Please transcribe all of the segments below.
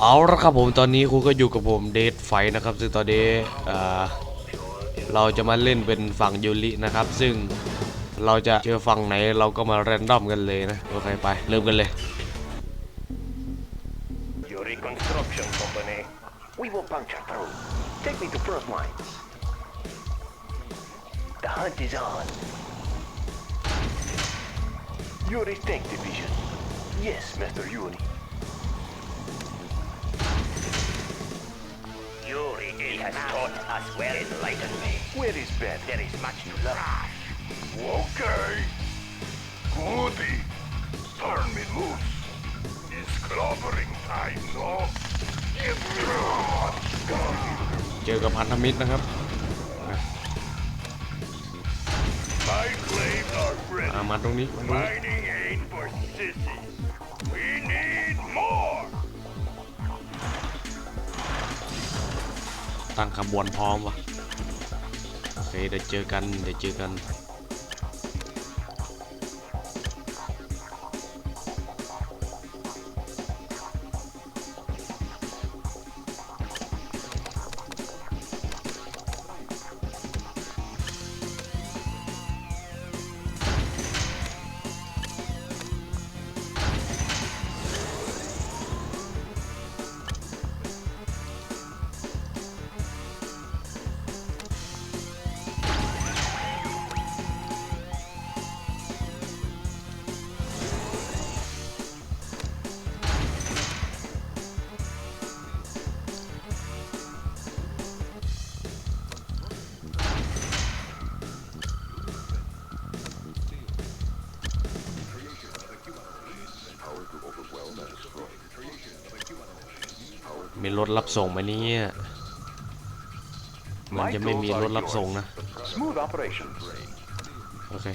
เอาละครับผมตอนนี้คุณก็อยู่กับผมเดทไฟนะครับซึ่งตอนนี้เราจะมาเล่นเป็นฝั่งยูรินะครับ ซึ่งเราจะเจอฝั่งไหนเราก็มาแรนดอมกันเลยนะโอเคไปเริ่มกันเลย y o u r e a Tank Division yes Master Yuri fury he has taught us well. me. Where is Ben? There is much to learn. Okay. Goody. Turn me loose. It's clobbering time, no? Give me what gun. ตั้งขบวนพร้อมว่ะโอเคเดี๋ยวเจอกันเดี๋ยวเจอกันรถรับส่งไหมนี่มันจะไม่มีรถรับส่งนะ โอเค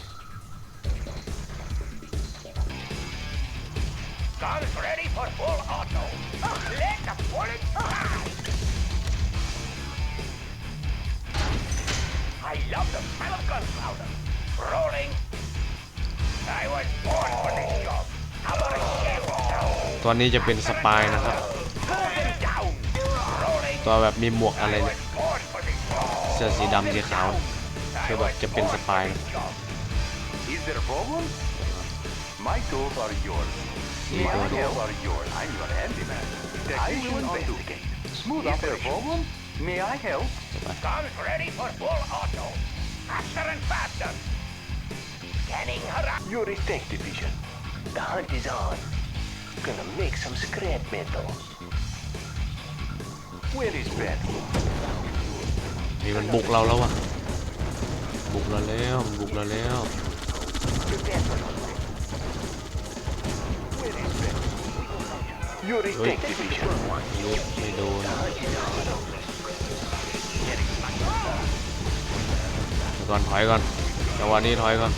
ตอนนี้จะเป็นสปายนะครับตัวแบบมีหมวกอะไรเนี่ยเสื้อสีดำสีขาวคือแบบจะเป็นสปายนี่ก็ดู scanning her Your effect division. The hunt is on. Gonna make some scrap metal. นี่มันบุกเราแล้วอะบุกเราแล้วบุกเราแล้วเฮ้ยยุไม่โดนก่อนถอยก่อนจังหวะนี้ถอยก่อน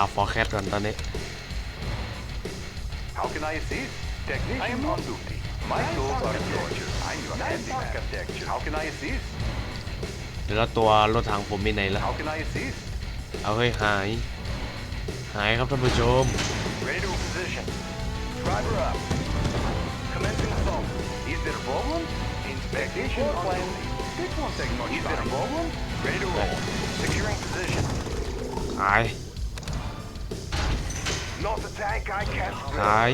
าฟอร์แคสก่อนตอนนี้ How can I assist? Technician on duty. My tools are torture. I'm your handyman. How can I assist? แล้วตัวรถถังผมมีไหนละ How can I assist? เอาเฮ้ยหายหายครับท่านผู้ชม Ready to position. Driver up. Commencing assault. Is there a problem? Inspection plan. This won't take much time. Is there a problem? Ready to roll. Securing position. หายหาย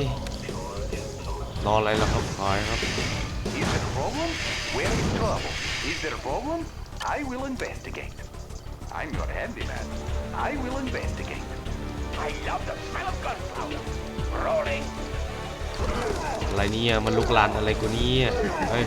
รออะไรล่ะครับหายครับ Is it a problem? Where is trouble? Is there a problem? I will investigate. I'm your handyman. I will investigate. I love the smell of gunpowder. Rolling. อะไรเนี่ยมันลุกลานอะไรกูเนี่ยเฮ้ย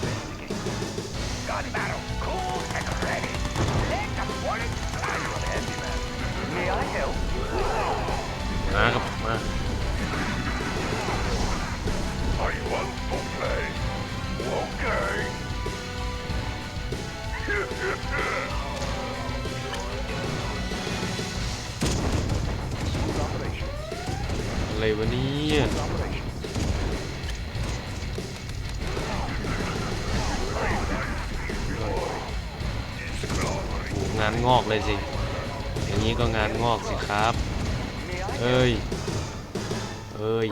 อะไรวะเนี่ยงานงอกเลยสิ อย่างนี้ก็งานงอกสิครับเอ้ยเอ้ย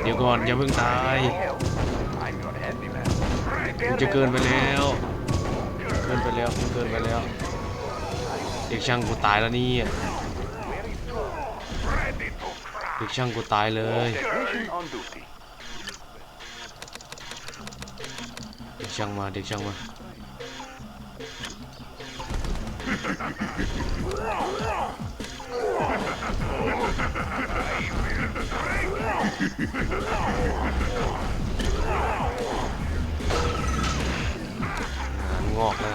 เดี๋ยวก่อนอย่าเพิ่งตายมจะเกินไปแล้ว เกินไปแล้วเกินไปแล้วเด็กช่างกูตายแล้วนี่อีกช่างกูตายเลยเด็กช่างมาเด็กช่างมางงอกนะ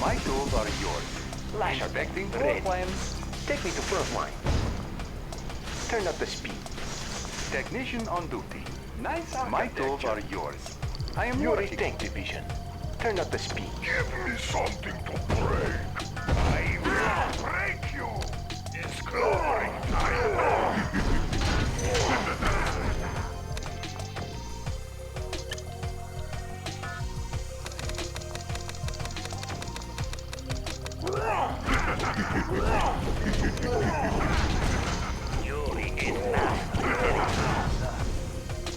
My tools are yours. Light. Inspecting Ready. Take me to front line. Turn up the speed. Technician on duty. Nice My tools are yours. I am your tank division. Turn up the speed. Give me something to break. I will break you. It's glory time. You is master.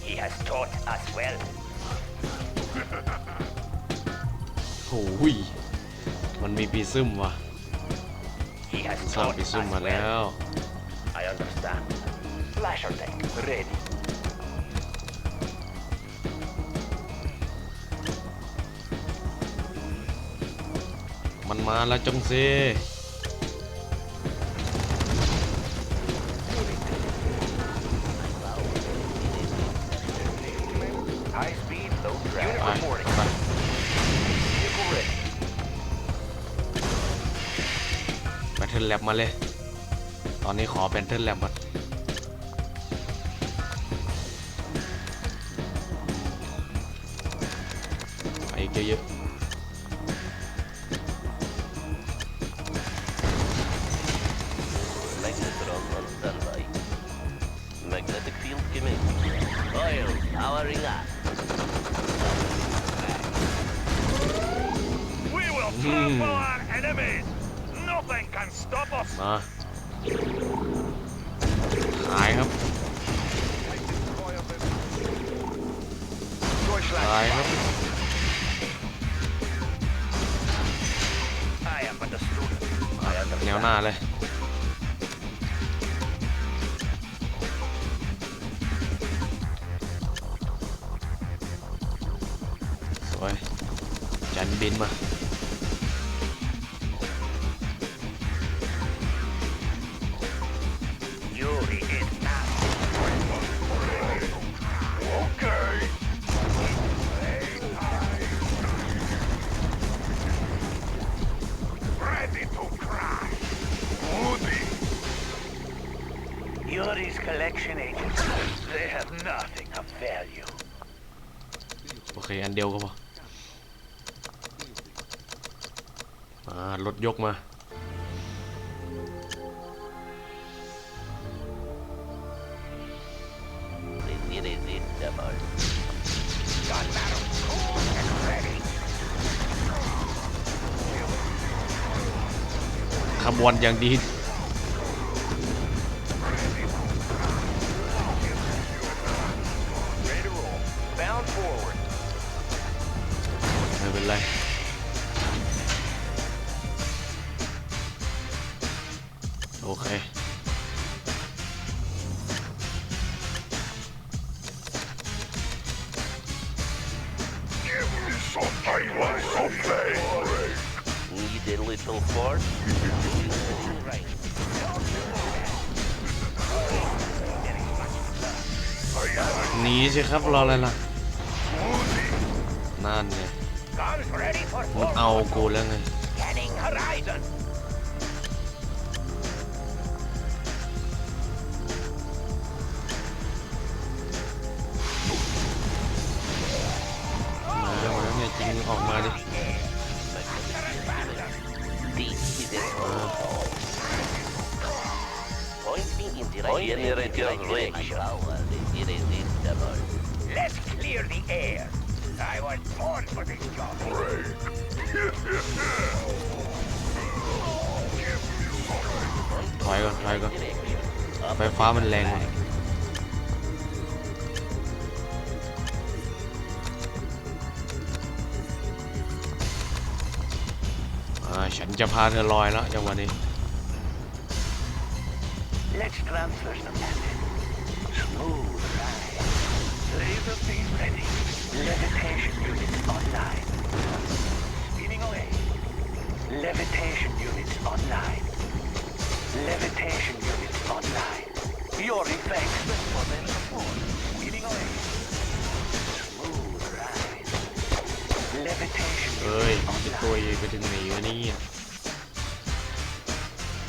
He has taught us well. โอ้ยมันมีปีซึมว่ะ He has สร้าง taught ปี us ซึมมาแล้ว well. I understand. Flasher deck ready. มันมาแล้วจงซีแลบมาเลย ตอนนี้ขอแบนเทิลแลบมาไปเยอะอืมมาหายครับหายครับแนวหน้าเลย s e c u r i s collection agents. They have nothing of value. โอเคอันเดียวก็พอมารถยกมาขบวนอย่างดี something like a plague. Need a little force? right. I am หนีสิครับรออะไรล่ะ smoothie. นั่นไง Guns ready for มัน forward. เอากูแล้วไง Scanning horizon. Good reach. Power is irresistible. Let's clear the air. I was born for this job. Break. Give ถอยก่อนถอยก่อนไฟฟ้ามันแรงว่ะอ่าฉันจะพาเธอลอยแล้วจังหวะนี้ Let's transfer some habit. Smooth ride. Laser beam ready. Levitation unit online. Speeding away. Levitation unit online. Levitation unit online. Your effects for them support. Speeding away. Smooth ride. Levitation เอ้ยจะตัวยืนไปถึงไหนวะเนี่ย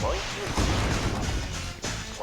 Point unit.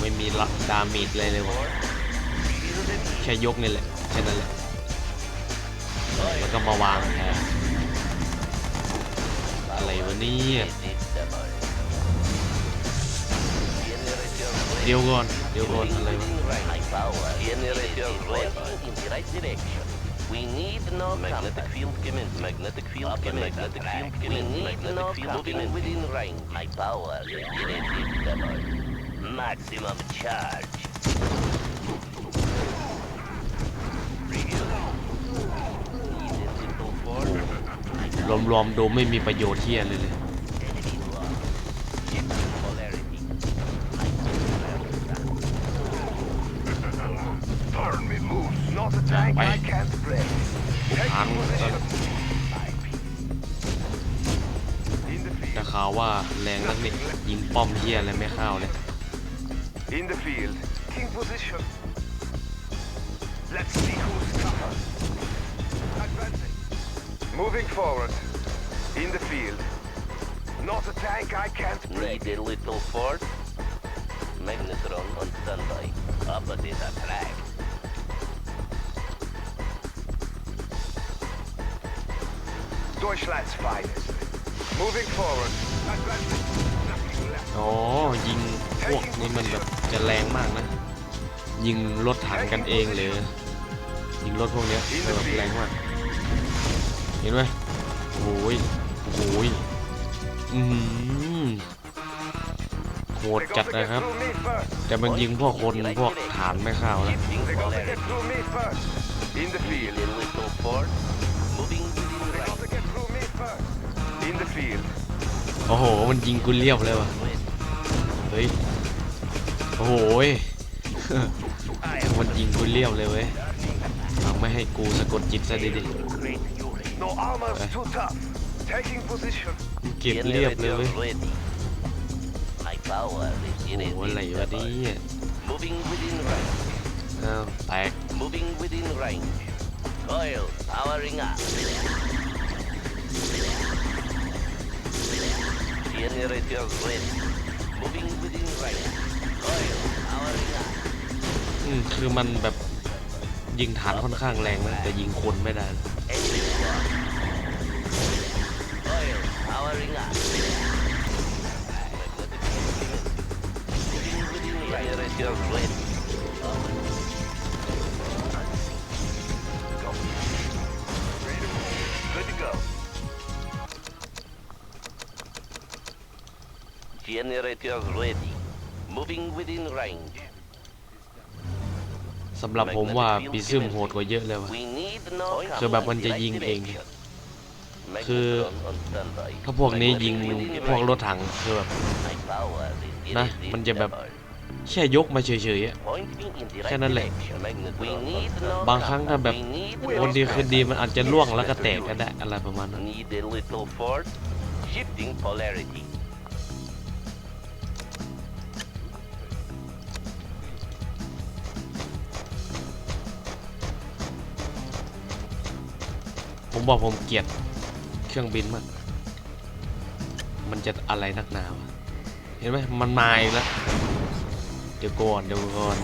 ไม่มีละดาเมจเลยเลยวะแค่ยกนี่แหละแค่นั้นแหละแล้วก็มาวางนะอะไรวะนี่เดี๋ยวก่อนเดี๋ยวก่อนอะไรวะ maximum charge. รวมๆวดูไม่มีประโยชน์เทียนเลยเลยางจะข่าวว่าแรงนักนี่ยิงป้อมเทียนเลยไม่เข้าเลย In the field. King position. Let's see who's tougher. Advancing. Moving forward. In the field. Not a tank I can't Need a little fort. Magnetron on standby. Up is a attack. Deutschland's finest. Moving forward. Advancing. โอ้ยิงพวกนี้มันแบบจะแรงมากนะ ยิงรถถังกันเองเลยยิงรถพวกนี้แบบแรงมากเห็นไหมโอ้ยโอ้ยอืมโหดจัดนะครับแต่มันยิงพวกคนพวกฐานไม่เข้านะโอ้โหมันยิงกุเลียบเลยวะเฮ้ยโอ้โหมันยิงกูเลี้ยวเลยเว้ย ไม่ให้กูสะกดจิตซะดิดิเก็บเรียบเลยเว้ยโอ้โหอะไรวะเนี่ยอ้าแตก Moving within range. อืมคือมันแบบยิงฐานค่อนข้างแรงนะแต่ยิงคนไม่ได้ g e n e r a t o r ready. สำหรับผมว่าปีซึมโหดกว่าเยอะเลยวะจะคือแบบมันจะยิงเอง คือถ้าพวกนี้ยิงพวกรถถัง คือแบบนะมันจะแบบแค่ยกมาเฉยๆอะแค่นั้นแหละบางครั้งถ้าแบบวันดีคืนดีมันอาจจะล่วงแล้วก็แตกก็ได้อะไรประมาณนั้นบอกผมเกลียดเครื่องบินมากมันจะอะไรนักหนาวะเห็นไหมมันมาอีกแล้ว เดี๋ยวก่อนเดี๋ยวก่อน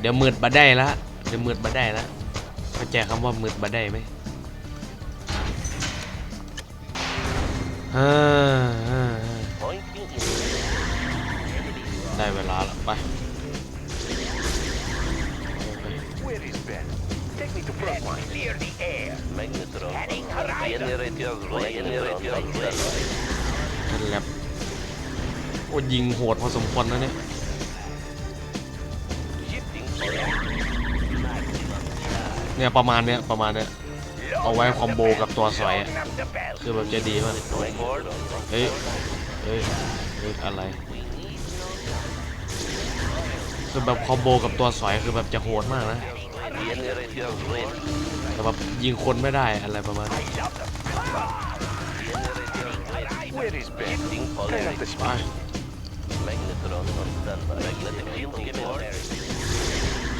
เดี๋ยวมืดบาได้ละเดี๋ยวมืดบาได้ละเข้าใจคำว่ามืดบาได้ไหมได้เวลาแล้วไป Take me to front line. Clear the air. m g t r o n Heading horizon. Generate your a Generate your a แโอ้ยิงโหดพอสมควรนะเนี่ยเนี่ยประมาณเนี้ยประมาณเนี้ยเอาไว้คอมโบกับตัวสวยอะคือแบบจะดีมากเฮ้ยเฮ้ย เฮ้ยอะไรคือแบบคอมโบกับตัวสวยคือแบบจะโหดมากนะแต่แบบยิงคนไม่ได้อะไรประมาณไป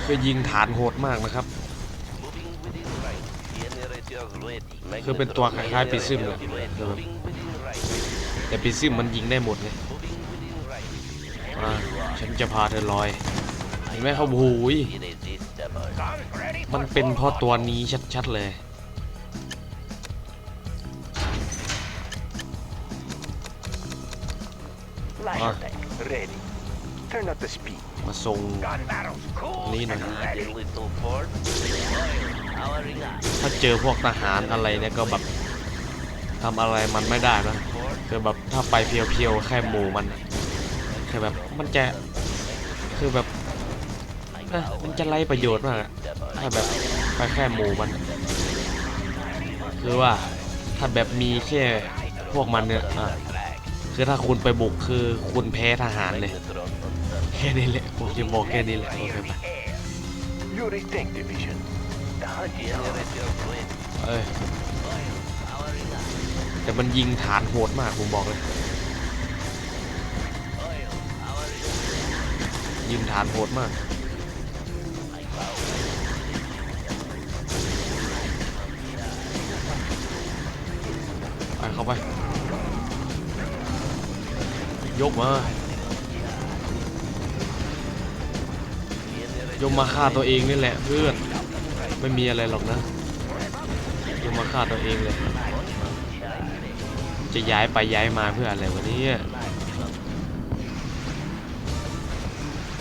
ก็ยิงฐานโหดมากนะครับคือเป็นตัวคล้าย ๆ ปีซิมเลยแต่ปีซิมมันยิงได้หมดไงฉันจะพาเธอลอยเห็นไหมเขาบูยมันเป็นเพราะตัวนี้ชัดๆเลยมามาส่งนี่หน่อยถ้าเจอพวกทหารอะไรเนี่ยก็แบบทำอะไรมันไม่ได้นะคือแบบถ้าไปเพียวๆแค่หมู่มันคือแบบมันจะคือแบบมันจะไรประโยชน์มากถ้าแบบไปแค่หมู่มันคือว่าถ้าแบบมีแค่พวกมันเนี่ยอ่ะคือถ้าคุณไปบุกคือคุณแพ้ทหารเลยแค่นี้แหละผมจะบอกแค่นี้แหละโอเคไหมเอ้ยแต่มันยิงฐานโหดมากผมบอกเลยยิงฐานโหดมากยกมายกมาฆ่าตัวเองนี่แหละเพื่อน ไม่มีอะไรหรอกนะยกมาฆ่าตัวเองเลย จะย้ายไปย้ายมาเพื่ออะไรวะเนี่ย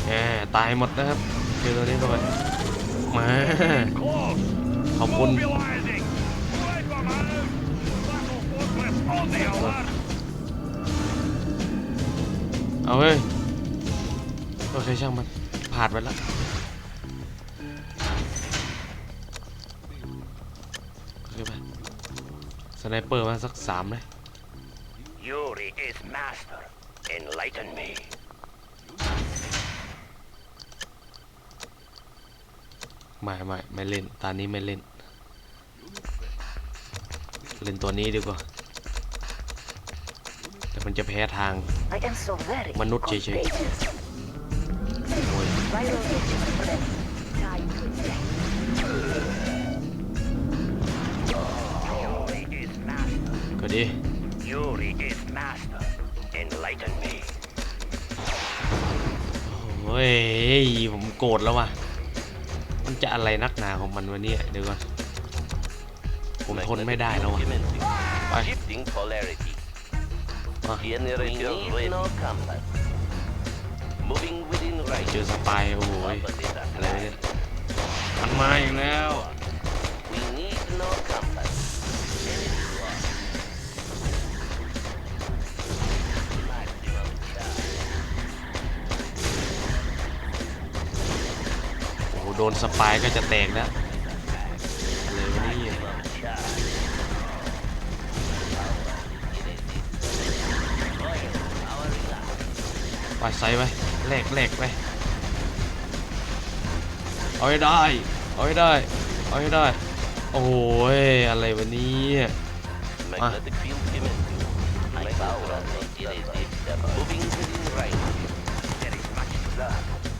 แหมตายหมดนะครับเจอตัวนี้เข้าไปมาขอบคุณเอาเฮ้ยโอเคช่างมันผ่านไปแล้วโอเคไปสไนเปอร์มาสักสามเลย Yuri is master. Enlighten me. ไม่ไม่ไม่เล่นตอนนี้ไม่เล่น เล่นตัวนี้ดีกว่ามันจะแพ้ทางมนุษย์เฉยๆก็ดีโอ้ย ผมโกรธแล้วว่ะมันจะอะไรนักหนาของมันวะเนี่ยเดี๋ยวก่อนผมทนไม่ได้แล้วว่ะไปเจอสปายโอ้ยอะไรมันมาอีกแล้วโอ้โดนสปายก็จะแตกแล้วไปใส่ไปแหลกแหลกไปเอาให้ได้เอาให้ได้เอาให้ได้โอ้ยอะไรวะนี่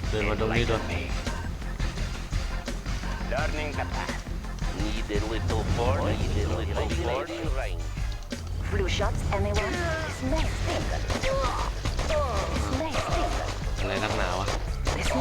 เดินมาตรงนี้ด้วยฟล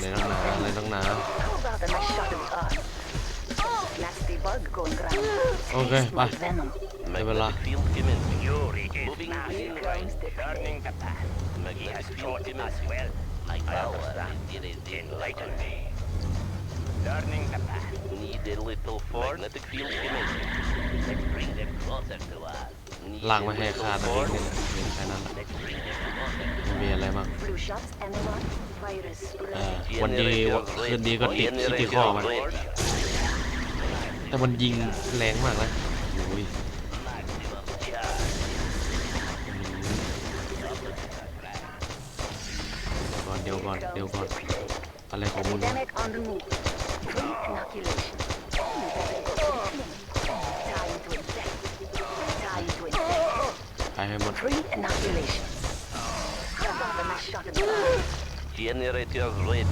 เลยนะนะเลยนะนะโอเค ไปไม่เป็นลรหลังมาให้ขาดตรงนี้แค่นั้นแหละั้งวันดีวันดีก็ติดซิติคอมันแต่มันยิงแรงมากลยโอ้ยก่อนเดี๋ยวก่อนเดี๋ยวก่อนอะไรของมึงไปให้หมด Generators ready.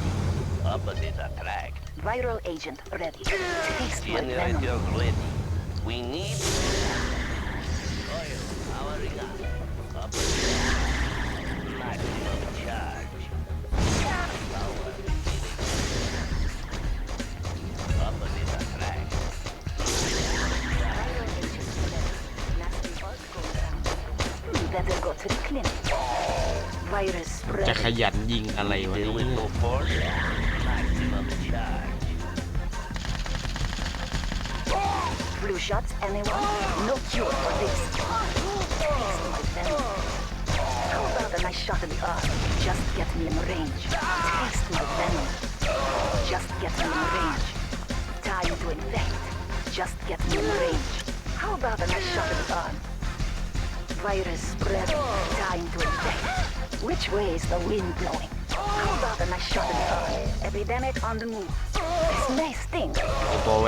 Opposite attack. Viral agent ready. Generators ready. We need... Blue shots, anyone? No cure for this. How about a nice shot in the arm? Just get me in range. Taste my venom. Just get me in range. Time to infect. Just get me in range. How about a nice shot in the arm? Virus spread. Time to infect. Which way is the wind blowing? How about a shot in the arm? Epidemic on the move. It's nice It's a little.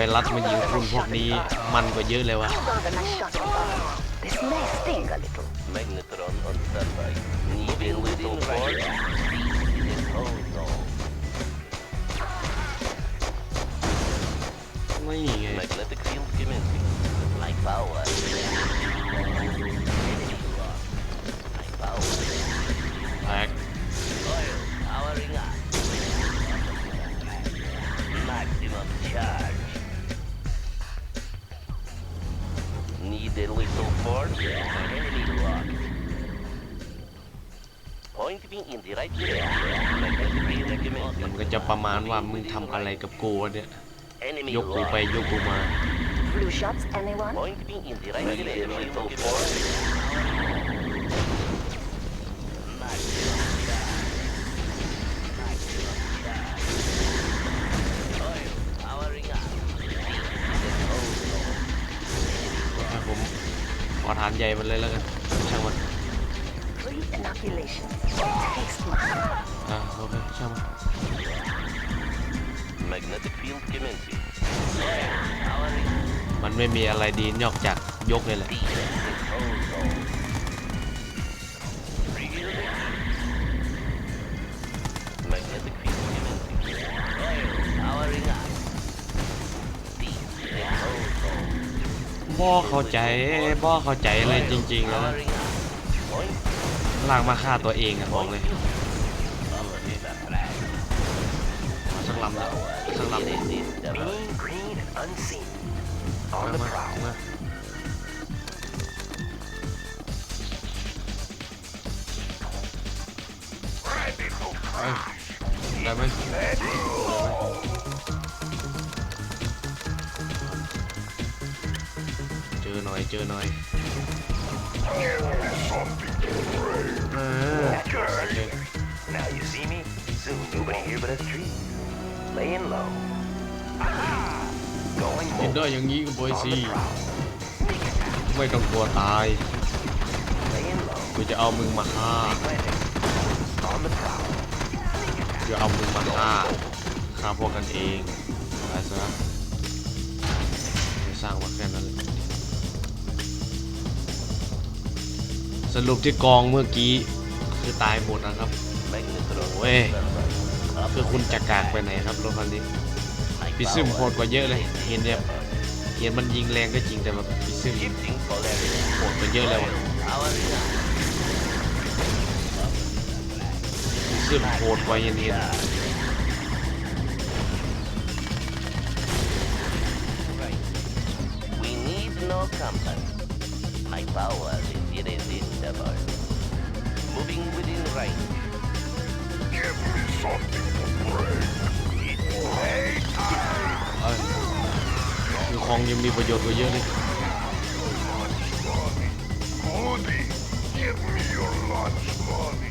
Magnetron on standby. Moving Magnetic field commencing. Like power. Maximum charge. Need a little force? Enemy locked. Point me in the right direction. Magnetic มันก็ recommended. จะประมาณว่ามึงทำอะไรกับกูวะเนี่ย Enemy ยกกูไป locked. ยกกูมา Blue shots, anyone? Point me in the right direction. Little force. ฐานใหญ่มันเลยแล้วกันช่างมันโอเคช่างมัน Magnetic field commencing. มันไม่มีอะไรดีนอกจากยกเลยแหละบ่เข้าใจบ่เข้าใจเลยจริงๆแล้วหลังมาฆ่าตัวเองอะบอกเลยสักลำแล้วสักลำมามามาได้ไหมได้ไหมหน่อยเจอหน่อยเออ Now you see me? Soon nobody here but us trees. Laying low. Aha! Going เล่น more. ได้อย่างนี้กับบอยซี Sneak attack. ไม่ต้องกลัวตาย Laying low. กูจะเอามึงมาฆ่า Planting. On the prowl. Sneak attack. จะเอามึงมาฆ่าฆ่าพวกกันเองตายซะจะสร้างมาแค่นั้นแหละรุปที่กองเมื่อกี้คือตายหมดนะครับโอ้ยคือคุณจะกากไปไหนครับรถคันนี้ปิซึมโหดกว่าเยอะเลยเห็นี่ยเห็นมันยิงแรงก็จริงแต่แบบปิซึมโหดกว่าเยอะเลยปิซึมโหดกว่าเย็นเห็นี nearby. Moving within range. Give me something to break. It will take time. เอ้ยคือคลองยังมีประโยชน์กว่าเยอะเลย Lunch money. Goody, give me your lunch money.